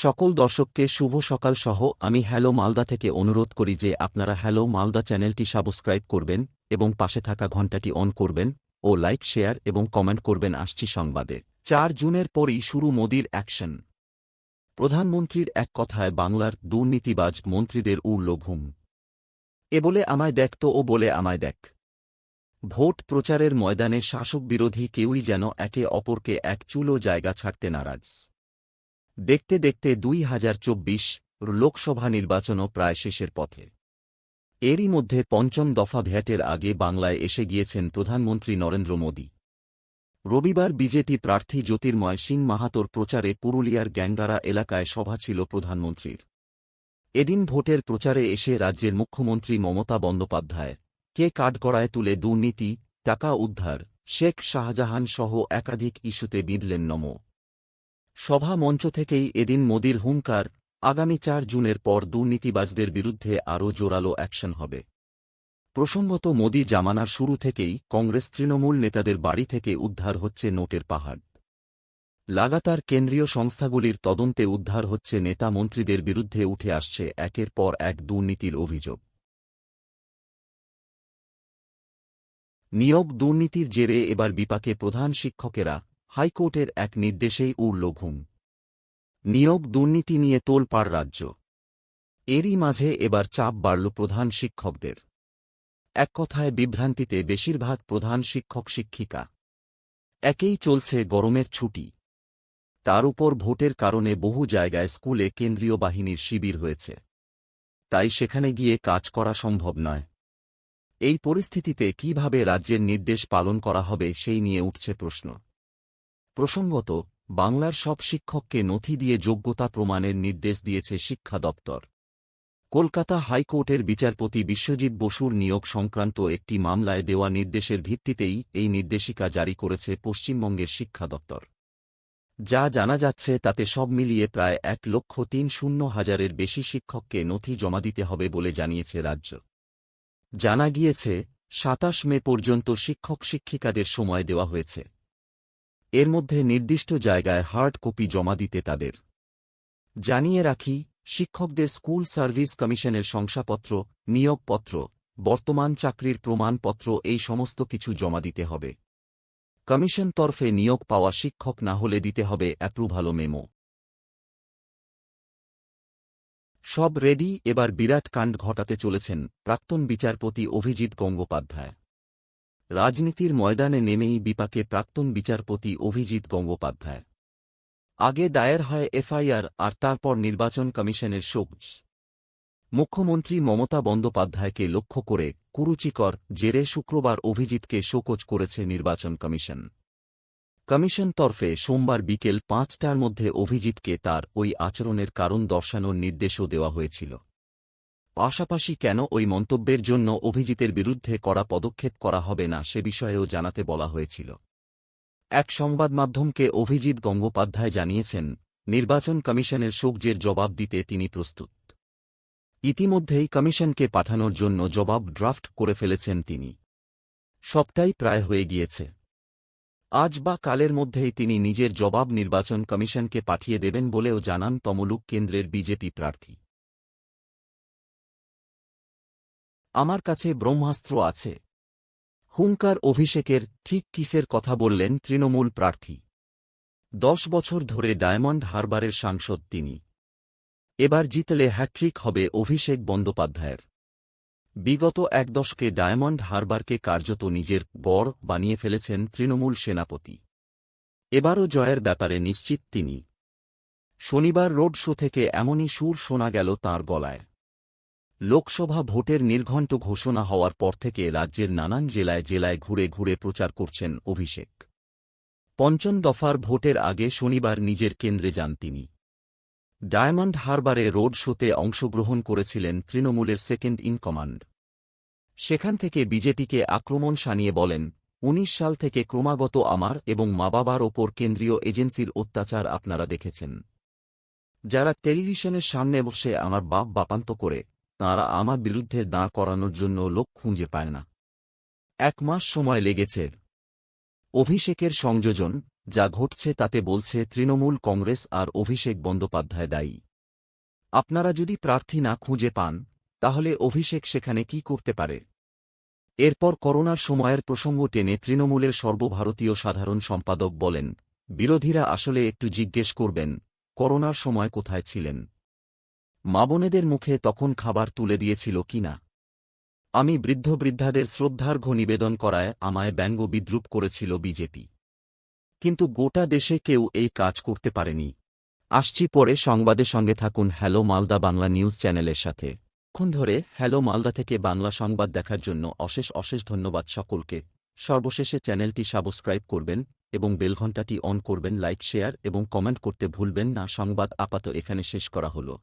সকল দর্শককে শুভ সকাল সহ আমি হ্যালো মালদা থেকে অনুরোধ করি যে আপনারা হ্যালো মালদা চ্যানেলটি সাবস্ক্রাইব করবেন এবং পাশে থাকা ঘণ্টাটি অন করবেন ও লাইক, শেয়ার এবং কমেন্ট করবেন। আসছি সংবাদে। চার জুনের পরই শুরু মোদির অ্যাকশন। প্রধানমন্ত্রীর এক কথায় বাংলার দুর্নীতিবাজ মন্ত্রীদের উড়ল ঘুম। এ বলে আমায় দেখ তো, ও বলে আমায় দেখ। ভোট প্রচারের ময়দানে শাসক বিরোধী কেউই যেন একে অপরকে এক চুলো জায়গা ছাড়তে নারাজ। দেখতে দেখতে দুই হাজার চব্বিশ লোকসভা নির্বাচনও প্রায় শেষের পথে। এরই মধ্যে পঞ্চম দফা ভ্যাটের আগে বাংলায় এসে গিয়েছেন প্রধানমন্ত্রী নরেন্দ্র মোদী। রবিবার বিজেপি প্রার্থী জ্যোতির্ময় সিং মাহাতোর প্রচারে পুরুলিয়ার গ্যাঙ্গারা এলাকায় সভা ছিল প্রধানমন্ত্রীর। এদিন ভোটের প্রচারে এসে রাজ্যের মুখ্যমন্ত্রী মমতা বন্দ্যোপাধ্যায়, কে কাঠগড়ায় তুলে দুর্নীতি, টাকা উদ্ধার, শেখ শাহজাহান সহ একাধিক ইস্যুতে বিঁধলেন নম সভা মঞ্চ থেকেই এদিন মোদির হুঙ্কার, আগামী চার জুনের পর দুর্নীতিবাজদের বিরুদ্ধে আরও জোরালো অ্যাকশন হবে। প্রসঙ্গত মোদি জামানার শুরু থেকেই কংগ্রেস তৃণমূল নেতাদের বাড়ি থেকে উদ্ধার হচ্ছে নোটের পাহাড়। লাগাতার কেন্দ্রীয় সংস্থাগুলির তদন্তে উদ্ধার হচ্ছে নেতা মন্ত্রীদের বিরুদ্ধে উঠে আসছে একের পর এক দুর্নীতির অভিযোগ। নিয়োগ দুর্নীতির জেরে এবার বিপাকে প্রধান শিক্ষকেরা হাইকোর্টের এক নির্দেশেই উড়ল ঘুম। নিয়োগ দুর্নীতি নিয়ে তোলপাড় রাজ্য। এরই মাঝে এবার চাপ বাড়ল প্রধান শিক্ষকদের। এক কথায় বিভ্রান্তিতে বেশিরভাগ প্রধান শিক্ষক শিক্ষিকা। একেই চলছে গরমের ছুটি। তার উপর ভোটের কারণে বহু জায়গায় স্কুলে কেন্দ্রীয় বাহিনীর শিবির হয়েছে। তাই সেখানে গিয়ে কাজ করা সম্ভব নয়। এই পরিস্থিতিতে কীভাবে রাজ্যের নির্দেশ পালন করা হবে সেই নিয়ে উঠছে প্রশ্ন। প্রসঙ্গত, বাংলার সব শিক্ষককে নথি দিয়ে যোগ্যতা প্রমাণের নির্দেশ দিয়েছে শিক্ষা দপ্তর। কলকাতা হাইকোর্টের বিচারপতি বিশ্বজিৎ বসুর নিয়োগ সংক্রান্ত একটি মামলায় দেওয়া নির্দেশের ভিত্তিতেই এই নির্দেশিকা জারি করেছে পশ্চিমবঙ্গের শিক্ষা দপ্তর। যা জানা যাচ্ছে, তাতে সব মিলিয়ে প্রায় এক লক্ষ তিন শূন্য হাজারের বেশি শিক্ষককে নথি জমা দিতে হবে বলে জানিয়েছে রাজ্য। জানা গিয়েছে, সাতাশ মে পর্যন্ত শিক্ষক শিক্ষিকাদের সময় দেওয়া হয়েছে। এর মধ্যে নির্দিষ্ট জায়গায় হার্ড কপি জমা দিতে তাদের। জানিয়ে রাখি, শিক্ষকদের স্কুল সার্ভিস কমিশনের শংসাপত্র, নিয়োগপত্র, বর্তমান চাকরির প্রমাণপত্র, এই সমস্ত কিছু জমা দিতে হবে। কমিশন তরফে নিয়োগ পাওয়া শিক্ষক না হলে দিতে হবে অ্যাপ্রুভালো মেমো সব রেডি এবার বিরাট কাণ্ড ঘটাতে চলেছেন প্রাক্তন বিচারপতি অভিজিৎ গঙ্গোপাধ্যায়। রাজনীতির ময়দানে নেমেই বিপাকে প্রাক্তন বিচারপতি অভিজিৎ গঙ্গোপাধ্যায়। আগে দায়ের হয় এফআইআর, আর তারপর নির্বাচন কমিশনের শোকজ। মুখ্যমন্ত্রী মমতা বন্দ্যোপাধ্যায়কে লক্ষ্য করে কুরুচিকর জেরে শুক্রবার অভিজিৎকে শোকজ করেছে নির্বাচন কমিশন। কমিশন তরফে সোমবার বিকেল পাঁচটার মধ্যে অভিজিৎকে তার ওই আচরণের কারণ দর্শানোর নির্দেশও দেওয়া হয়েছিল। পাশাপাশি কেন ওই মন্তব্যের জন্য অভিজিতের বিরুদ্ধে কড়া পদক্ষেপ করা হবে না সে বিষয়েও জানাতে বলা হয়েছিল। এক সংবাদ মাধ্যমকে অভিজিৎ গঙ্গোপাধ্যায় জানিয়েছেন, নির্বাচন কমিশনের শোকজের জবাব দিতে তিনি প্রস্তুত। ইতিমধ্যেই কমিশনকে পাঠানোর জন্য জবাব ড্রাফট করে ফেলেছেন তিনি। সবটাই প্রায় হয়ে গিয়েছে। আজ বা কালের মধ্যেই তিনি নিজের জবাব নির্বাচন কমিশনকে পাঠিয়ে দেবেন বলেও জানান তমলুক কেন্দ্রের বিজেপি প্রার্থী। আমার কাছে ব্রহ্মাস্ত্র আছে। হুঙ্কার অভিষেকের ঠিক কিসের কথা বললেন তৃণমূল প্রার্থী। দশ বছর ধরে ডায়মন্ড হারবারের সাংসদ তিনি। এবার জিতলে হ্যাট্রিক হবে অভিষেক বন্দ্যোপাধ্যায়ের। বিগত এক দশকে ডায়মন্ড হারবারকে কার্যত নিজের গড় বানিয়ে ফেলেছেন তৃণমূল সেনাপতি। এবারও জয়ের ব্যাপারে নিশ্চিত তিনি। শনিবার রোড শো থেকে এমনই সুর শোনা গেল তাঁর গলায়। লোকসভা ভোটের নির্ঘণ্ট ঘোষণা হওয়ার পর থেকে রাজ্যের নানান জেলায় জেলায় ঘুরে ঘুরে প্রচার করছেন অভিষেক। পঞ্চম দফার ভোটের আগে শনিবার নিজের কেন্দ্রে যান তিনি। ডায়মন্ড হারবারে রোড শোতে অংশগ্রহণ করেছিলেন তৃণমূলের সেকেন্ড ইন কমান্ড। সেখান থেকে বিজেপিকে আক্রমণ সানিয়ে বলেন, উনিশ সাল থেকে ক্রমাগত আমার এবং মা বাবার ওপর কেন্দ্রীয় এজেন্সির অত্যাচার আপনারা দেখেছেন। যারা টেলিভিশনের সামনে বসে আমার বাপ বাপান্ত করে তাঁরা আমার বিরুদ্ধে দাঁড় করানোর জন্য লোক খুঁজে পায় না। এক মাস সময় লেগেছে। অভিষেকের সংযোজন, যা ঘটছে তাতে বলছে তৃণমূল কংগ্রেস আর অভিষেক বন্দ্যোপাধ্যায় দায়ী। আপনারা যদি প্রার্থী না খুঁজে পান, তাহলে অভিষেক সেখানে কি করতে পারে? এরপর করোনার সময়ের প্রসঙ্গ টেনে তৃণমূলের সর্বভারতীয় সাধারণ সম্পাদক বলেন, বিরোধীরা আসলে একটু জিজ্ঞেস করবেন, করোনার সময় কোথায় ছিলেন? মাবনেদের মুখে তখন খাবার তুলে দিয়েছিল কিনা? আমি বৃদ্ধ বৃদ্ধাদের শ্রদ্ধার্ঘ নিবেদন করায় আমায় ব্যঙ্গ বিদ্রুপ করেছিল বিজেপি। কিন্তু গোটা দেশে কেউ এই কাজ করতে পারেনি। আসছি পরে সংবাদের সঙ্গে থাকুন হ্যালো মালদা বাংলা নিউজ চ্যানেলের সাথে। ক্ষণ ধরে হ্যালো মালদা থেকে বাংলা সংবাদ দেখার জন্য অশেষ অশেষ ধন্যবাদ সকলকে। সর্বশেষে চ্যানেলটি সাবস্ক্রাইব করবেন এবং বেলঘণ্টাটি অন করবেন, লাইক, শেয়ার এবং কমেন্ট করতে ভুলবেন না। সংবাদ আপাত এখানে শেষ করা হলো।